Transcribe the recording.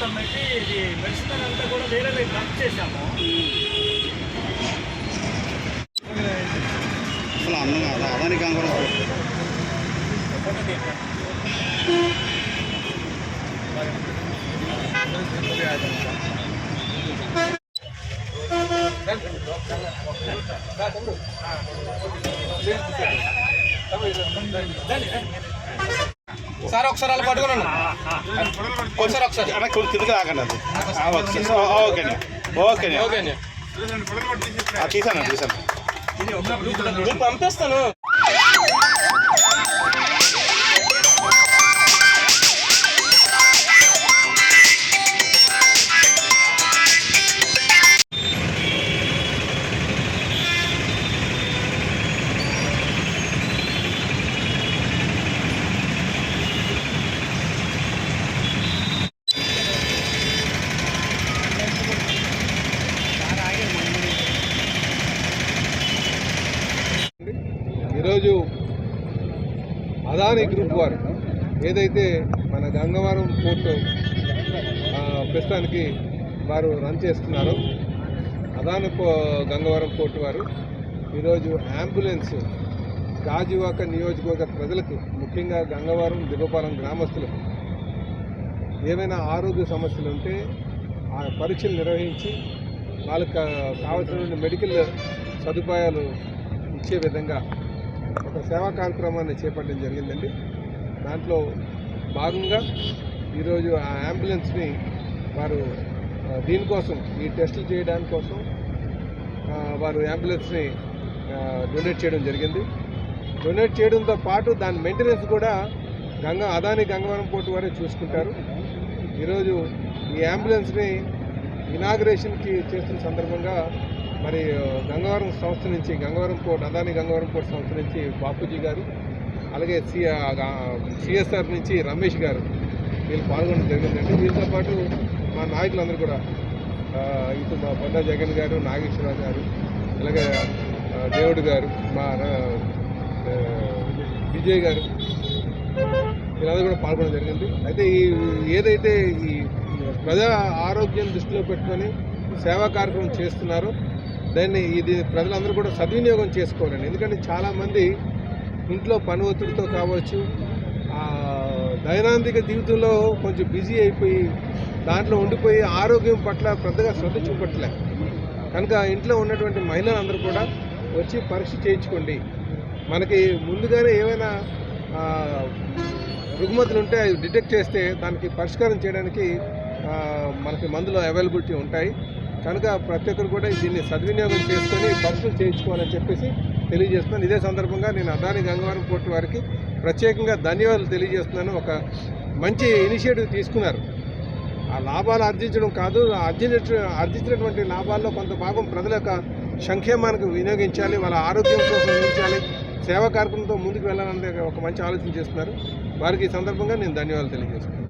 మొత్తం పెట్టి ఇది మెడిసిన్ అంతా కూడా వేరే వైపు కట్ చేసాము అసలు అన్నం అదానికి కూడా సార్ ఒకసారి అలా పట్టుకున్నాను. ఒకసారి ఒకసారి. అన్న కిందకి రాకండి అది. ఓకే. ఓకే అండి. ఓకే అండి. ఓకే అండి. ఆ, తీసాను తీసాను. పంపిస్తాను. ఈరోజు అదాని గ్రూప్ వారు ఏదైతే మన గంగవరం పోర్టు ప్రస్తుతానికి వారు రన్ చేస్తున్నారో అదాని గంగవరం పోర్టు వారు ఈరోజు అంబులెన్స్ గాజువాక నియోజకవర్గ ప్రజలకు ముఖ్యంగా గంగవరం దిగపాలెం గ్రామస్తులకు ఏమైనా ఆరోగ్య సమస్యలు ఉంటే ఆ పరీక్షలు నిర్వహించి వాళ్ళకి కా- కావాల్సిన మెడికల్ సదుపాయాలు ఇచ్చే విధంగా ఒక సేవా కార్యక్రమాన్ని చేపట్టడం జరిగిందండి. దాంట్లో భాగంగా ఈరోజు ఆ అంబులెన్స్ని వారు దీనికోసం ఈ టెస్టులు చేయడానికి కోసం వారు అంబులెన్స్ని డొనేట్ చేయడం జరిగింది. డొనేట్ చేయడంతో పాటు దాని మెయింటెనెన్స్ కూడా గంగా అదాని గంగవరం పోర్టు వారే చూసుకుంటారు. ఈరోజు ఈ అంబులెన్స్ని ఇనాగ్రేషన్కి చేస్తున్న సందర్భంగా మరి గంగవరం సంస్థ నుంచి గంగవరం పోర్ట్ అదాని గంగవరం పోర్ట్ సంస్థ నుంచి బాపూజీ గారు అలాగే సి సిఎస్ఆర్ నుంచి రమేష్ గారు వీళ్ళు పాల్గొనడం జరిగిందండి వీళ్ళతో పాటు మా నాయకులందరూ కూడా ఇటు మా బొండా జగన్ గారు నాగేశ్వరరావు గారు అలాగే దేవుడు గారు మా విజయ్ గారు వీళ్ళందరూ కూడా పాల్గొనడం జరిగింది. అయితే ఈ ఏదైతే ఈ ప్రజా ఆరోగ్యం దృష్టిలో పెట్టుకొని సేవా కార్యక్రమం చేస్తున్నారో దాన్ని ఇది ప్రజలందరూ కూడా సద్వినియోగం చేసుకోవాలండి. ఎందుకంటే చాలామంది ఇంట్లో పని ఒత్తిడితో కావచ్చు ఆ, దైనందిక జీవితంలో కొంచెం బిజీ అయిపోయి దాంట్లో ఉండిపోయి ఆరోగ్యం పట్ల పెద్దగా శ్రద్ధ చూపట్లే. కనుక ఇంట్లో ఉన్నటువంటి మహిళలందరూ కూడా వచ్చి పరీక్ష చేయించుకోండి. మనకి ముందుగానే ఏమైనా రుగ్మతులు ఉంటే అవి డిటెక్ట్ చేస్తే దానికి పరిష్కారం చేయడానికి మనకి మందులు అవైలబిలిటీ ఉంటాయి. కనుక ప్రతి ఒక్కరు కూడా దీన్ని సద్వినియోగం చేసుకొని పరీక్షలు చేయించుకోవాలని చెప్పేసి తెలియజేస్తున్నాను. ఇదే సందర్భంగా నేను అదాని గంగవరం పోర్టు వారికి ప్రత్యేకంగా ధన్యవాదాలు తెలియజేస్తున్నాను. ఒక మంచి ఇనిషియేటివ్ తీసుకున్నారు. ఆ లాభాలు ఆర్జించడం కాదు ఆర్జించ ఆర్జించినటువంటి లాభాల్లో కొంత భాగం ప్రజల యొక్క సంక్షేమానికి వినియోగించాలి వాళ్ళ ఆరోగ్యం కోసం వినియోగించాలి సేవా కార్యక్రమంతో ముందుకు వెళ్ళాలనే ఒక మంచి ఆలోచన చేస్తున్నారు. వారికి ఈ సందర్భంగా నేను ధన్యవాదాలు తెలియజేస్తున్నాను.